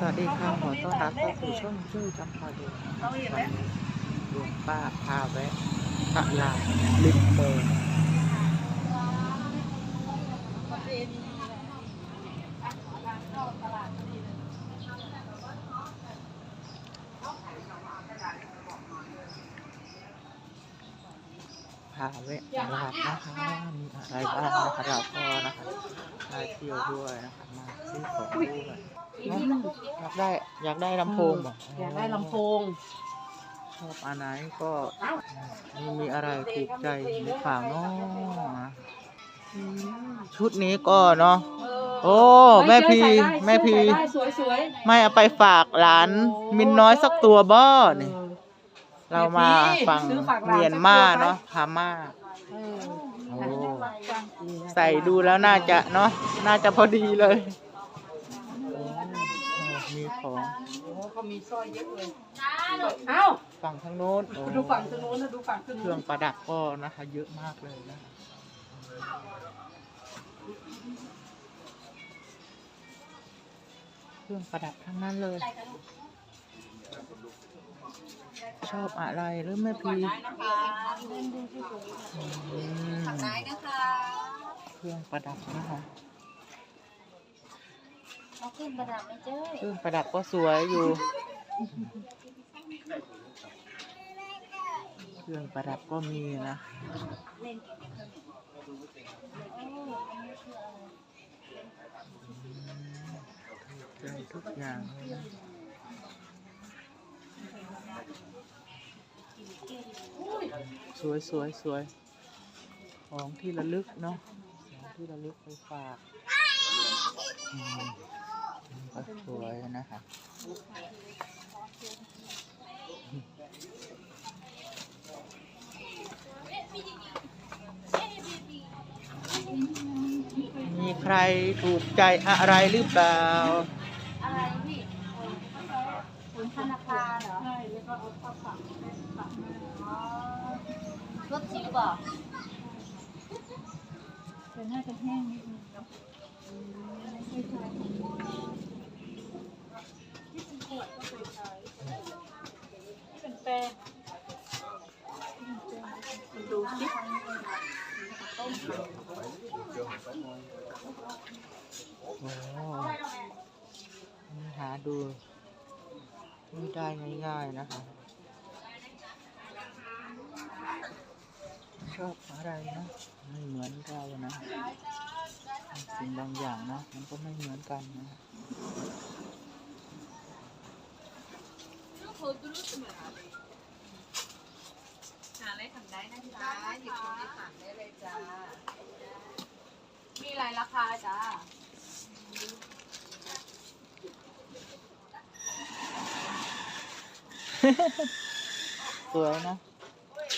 สวัสดีค่ะขอต้อนรับเข้าสู่ช่องชื่อจำพาดูเราเห็นไหลุงป้าพาแวะตลาดริมเมอระเพาแวะตลาดนะคะ มีอะไรบ้างนะคะเราก็นะคะมาเที่ยวด้วยนะคะ มาซื้อของด้วยเน อะอยากได้อยากได้ลำโพงบอกอยากได้ลำโพง ชอบอันไหนก็มีมีอะไรถูกใจมีฝากเนาะชุดนี้ก็เนาะโอ้แม่พีแม่พีสวยสวยไม่เอาไปฝากหลานมินน้อยสักตัวบ่นี่เรามาฟังเมียนมาเนาะพาม่าโอ้ใส่ดูแล้วน่าจะเนาะน่าจะพอดีเลยโอ้ มีของโอ้เขามีสร้อยเยอะเลยเอ้าฝั่งทางโน้นโอ้ดูฝั่งทางโน้นนะดูฝั่งทางเคโน้รื่อนงประดับก็นะคะ เยอะมากเลยนะเครื่องประดับทั้งนั้นเลย ชอบอะไรหรือแม่พีอืมได้นะคะ เครื่องประดับนะคะ เอาขึ้นประดับไหมเจ้ยเครื่องประดับก็สวยอยู่ เครื่องประดับก็มีนะเล่นเกมโอ้อันนี้คืออะไรได้ทุกอย่างเลยนสวยสวยสวยของที่ระลึกเนาะของที่ระลึกไปฝากอ ก็สวยนะคะมีใครถูกใจอะไรหรือเปล่า อะไรพี่ขุนธนาคารเหรอ ใช่ แล้วก็เอาข้าวผัดผัดมาอ๋อรถจิ๋วบอกแต่น่าจะแห้งนิดนึงเนาะไม่ใช่ที่เป็นขวดก็เคยใช้ที่เป็นแป้งมัน ดูสิโอ้นี่หาดูไม่ได้ง่ายๆนะคะ ชอบอะไรนะไม่เหมือนเรานะสิ่งบางอย่างนะ มันก็ไม่เหมือนกันนะหาอะ ไรทำได้นะจ๊ะหยิบตรงนี้สั่งได้เลยจ้า มีหลายราคาจ้าสวยนะ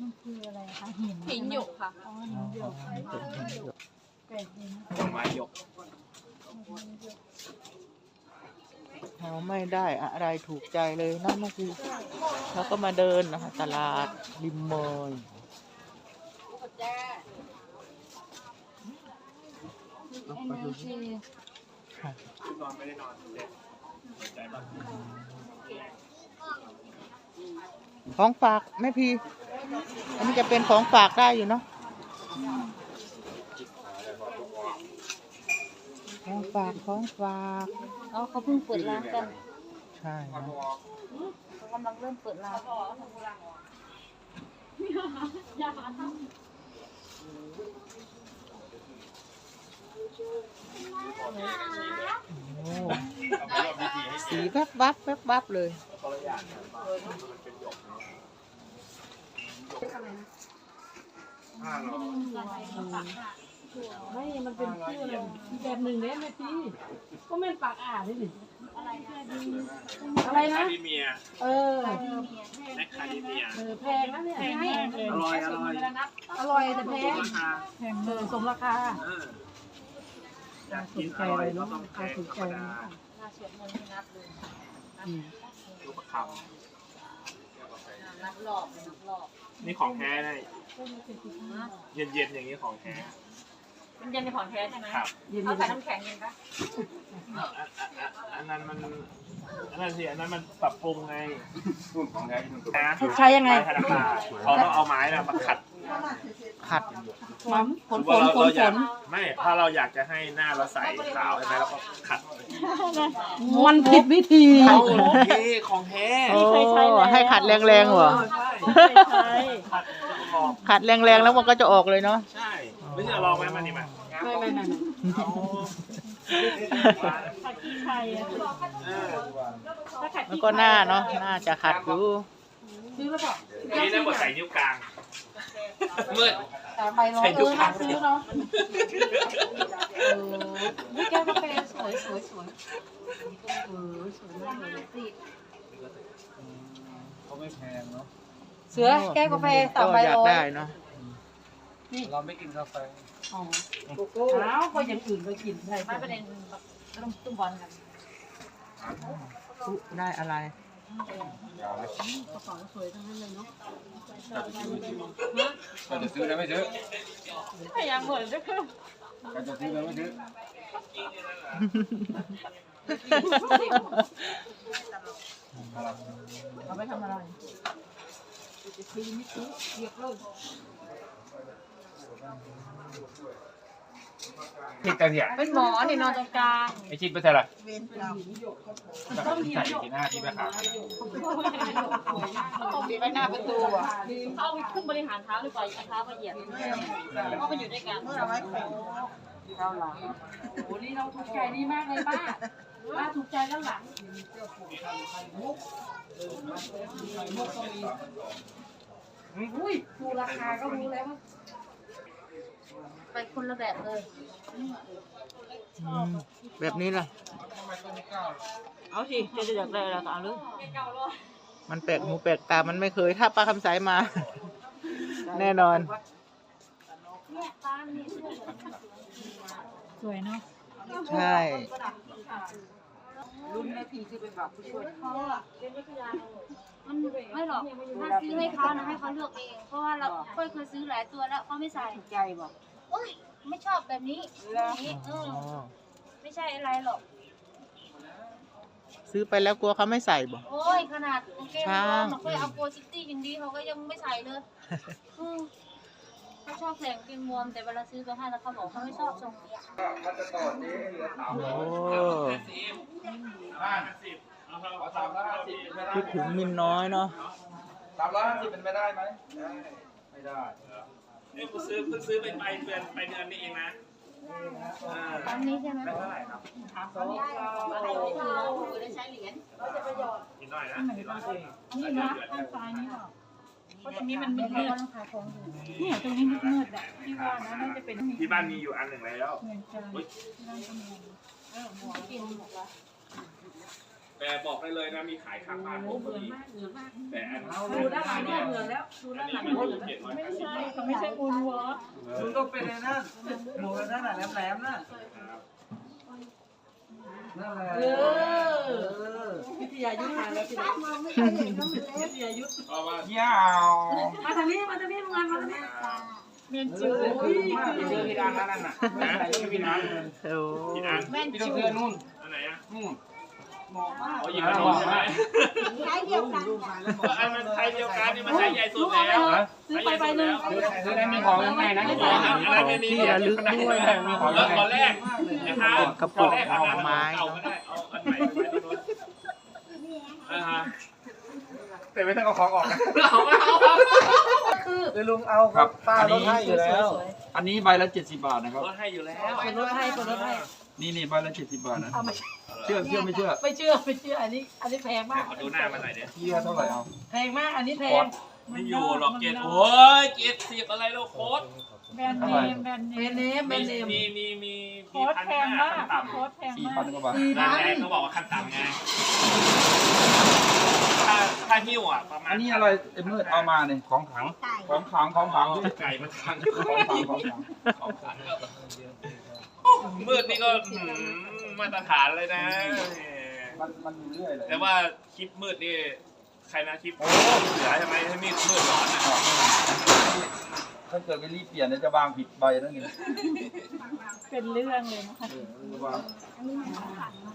มันคืออะไรคะหินหินหยกค่ะอ๋ออ๋หิอนหยกเป็นหินหยกแปลกดีนะต้นไม้ยก เราไม่ได้อะไรถูกใจเลยนะเมื่อกี้เราก็มาเดินนะคะตลาดริมเมยอันนี้คือนอนไม่ได้นอนเด็กใจแบบของฝากแม่พีอันนี้จะเป็นของฝากได้อยู่เนาะของฝากของฝาก อ๋อเขาเพิ่งเปิดร้านกันใช่นะเขากำลังเริ่มเปิดร้านโอ้เอาไปรอบวิธีให้สีแวบวับแวบวับเลยคนละอย่างกันมันเป็นหยกนะห้าร้อย ไม่มันเป็นชื่ออะไรแบบหนึ่งเนี่ยแม่พี่ก็แม่นปากอ่านนี่อะไรนะ คาดิเมียเออแม็กคาดิเมียเออแพงนะเนี่ยแพงเลยอร่อยอร่อยอร่อยแต่แพงราคาแพงเออสมราคาเอออยากกินอร่อยก็ต้องแพงธรรมดามาสวดมนต์ให้นับดูลูกประคำนับรอบนับรอบำนี่ของแท้นะเย็นๆอย่างนี้ของแท้ มันเย็นในของแท้ใช่ไหมครับ เย็นเขาใส่น้ำแข็งเย็นปะอันนั้นมันอันนั้นสิอันนั้นมันปรับปรุงไงรุ่นของแท้ที่มันตัวนะใช้ยังไง ไม้ธนาคารเขาต้องเอาไม้น่ะมาขัดขัดฝนฝนฝว่านเราฝเรานอฝยากนไม่ถ้าเราอยากจะให้หน้าเราใสขาวใช่ไหมแล้วก็ขัดมันผิดวิธีเอาของแท้ของแท้โอ้ให้ขัดแรงๆเหรอ ใช่ขัดออกขัดแรงๆแล้วมันก็จะออกเลยเนาะใช่ ไม่ใช่ลองไหมมันนี่มาไม่ไม่ไม่เอาผัดขี้ไข่อะถ้าขัดแล้วขี้ก็หน้าเนาะหน้าจะขัดอยู่ซื้อแล้วบอกนี่ได้หมดใส่นิ้วกลางมืด แต่ใบร้อยเออน่าซื้อเนาะเออนี่แก้วกาแฟสวยสวยสวยเออสวยมากเลยเขาไม่แพงเนาะเสือแก้วกาแฟสามใบอยากร้อยได้เนาะ เราไม่กินกาแฟอ๋ออ้าวก็อย่างอื่นก็กินได้ไม่ประเด็นต้องตุ้มบอลกันอุ๊ได้อะไรกระเป๋าสวยทั้งนั้นเลยเนาะก็จะซื้อแล้วไม่ซื้อพยายามเหมือนจะคือก็จะซื้อแล้วไม่ซื้อเอาไปทำอะไรจะซื้อไม่ซื้อเรียกเลย คิดแต่เถียเป็นหมอนี่นอนตรงกลางไอคิดไปเท่าไหร่ต้องใส่กี่หน้าที่ไปขายต้องมีไว้หน้าประตูอะเขาเอาไปขึ้นบริหารเท้าหรือเปล่าเอาเท้ามาเหยียบเพราะมันอยู่ด้วยกันเราหลังโอ้นี่เราถูกใจนี่มากเลยป้าป้าถูกใจแล้วหลังอุ้ยดูราคาก็รู้แล้วว่า ไปคนละแบบเลยอืมแบบนี้ล่ะ เอาสิจะอยากได้อะไรก็เอาเลยมันแปลกหูแปลกตา มันไม่เคย ถ้าปลาคำสายมา แน่นอนสวยเนาะใช่มันไม่หรอกถ้าซื้อให้เขานะให้เขาเลือกเอง เพราะว่าเราค่อยเคยซื้อหลายตัวแล้วเขาไม่ใส่ใจบอก โอ้ยไม่ชอบแบบนี้อย่างนี้เอออ๋อไม่ใช่อะไรหรอก ซื้อไปแล้วกลัวเขาไม่ใส่บ่ โอ้ยขนาดกางเกงช่าง เราเคยเอาโปรซิตี้อย่างดีเขาก็ยังไม่ใส่เลยอืมเขาชอบใส่กางเกงวอร์มแต่เวลาซื้อไปให้แล้วเขาบอกเขาไม่ชอบทรงนี้อะโอ้ห้าสิบเอาเอาสามร้อยห้าสิบคิดถึงมินน้อยเนาะสามร้อยห้าสิบเป็นไปได้ไหมไม่ได้ นี่กูซื้อเพิ่งซื้อไปไปเดือนไปเดือนนี้เองนะอ่าตามนี้ใช่ไหมไม่เท่าไหร่ครับอะไรไม่ถือเราถือได้ใช้เหรียญกินหน่อยนะกินหน่อยนี่นะข้างซ้ายนี่หรอเพราะตรงนี้มันมืเดี๋ยวดเราต้องขายของอยู่ๆเนี่ยตรงนี้มืดๆอะที่ว่านะน่าจะเป็นที่บ้านมีอยู่อันหนึ่งแล้วเหมือนกันกินหมดละ แต่บอกได้เลยนะมีขายข้างบ้านผมพอดีแต่อันดูด้านหลังเนี่ยเหมือนแล้วดูอัด้านนหนี้ลังมันอยู่เจ็ดร้อยไม่ใช่เขาไม่ใช่มูลวอล์กมึงต้องเป็นไอ้นั่นหมูนั่นน่ะแหลมๆน่ะนั่นแหละเออวิทยายุทธมาแล้วทีนี้วิทยายุทธเพราะว่าเยี่ยวมาทางนี้มาทางนี้มึงมาทางนี้เมียนจูโอ้ยเจอพี่ดังนั่นน่ะไม่ใส่พี่ดังโอ้กินอันแม่นพี่ต้อจูงซื้อนู่นอันไหนอะนู่น อ๋อหยิบอันนี้ใช่ไหมใช้เดียวกันก็อันมันไทยเดียวกันนี่มันไทยใหญ่สุดแล้วซื้อไปใบหนึ่งซื้อได้มีของยังไงนะอ๋ออันนั้นไม่มีที่ระลึกด้วยนะมีของแล้ยัวงไงตอนแรกนะครับกระป๋องตนแรกเอาไม้เก่าก็ได้เอาอันใหม่ไปไว้ตรงนู้นอ่าฮะแต่ไม่ต้องเอาของออกนะเอาไม่เอาคือลุงเอาครับป้าลดให้อยู่แล้ว อันนี้ใบละเจ็ดสิบาทนะครับลดให้อยู่แล้วคนรถให้คนรถให้ นี่นี่ใบละเจ็ดสิบาทนะ เอาไม่เชื่อเชื่อไม่เชื่อไม่เชื่อไม่เชื่ออันนี้ อันนี้แพงมากขอดูหน้ามันหน่อยเดี๋ยวเชื่อเท่าไหร่เอาแพงมากอันนี้แพงไม่อยู่หรอกเกตโอ้ยเกตสิบอะไรแล้วโค้ดแบรนด์เนมแบรนด์เนแบรนด์เนมมแบรนด์เนม มีมีมีโค้ดพันแพงห้ามากขั้นต่ำโค้ดแพงสี่มาพันกกว่าบาทนั่นไงเขาบอกว่าขั้นต่ำไงถ้าถ้าหิ้วอะประมาณอันนี้อะไรไอ้มืดเอามาเนี่ยของขัง ของขังของขังของไก่มันทังขังของขังของขัง มืดนี่ก็หืมมาตรฐานเลยนะ มันมันอยู่เรื่อยเลยแต่ว่าคลิปมืดนี่ใครนะคลิปโอ้เสือใช่ไหมให้มีดมืดร้อนอะถ้าเกิดไปรีบเปลี่ยนเนี่ยจะวางผิดใบนั่นเองเป็นเรื่องเลยนะคะ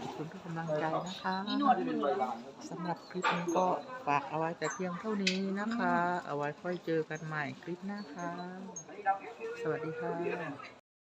ขอบคุณทุกกำลังใจนะคะสำหรับคลิปนี้ก็ฝากเอาไว้แต่เพียงเท่านี้นะคะ เอาไว้ค่อยเจอกันใหม่คลิปหน้าค่ะ สวัสดีค่ะ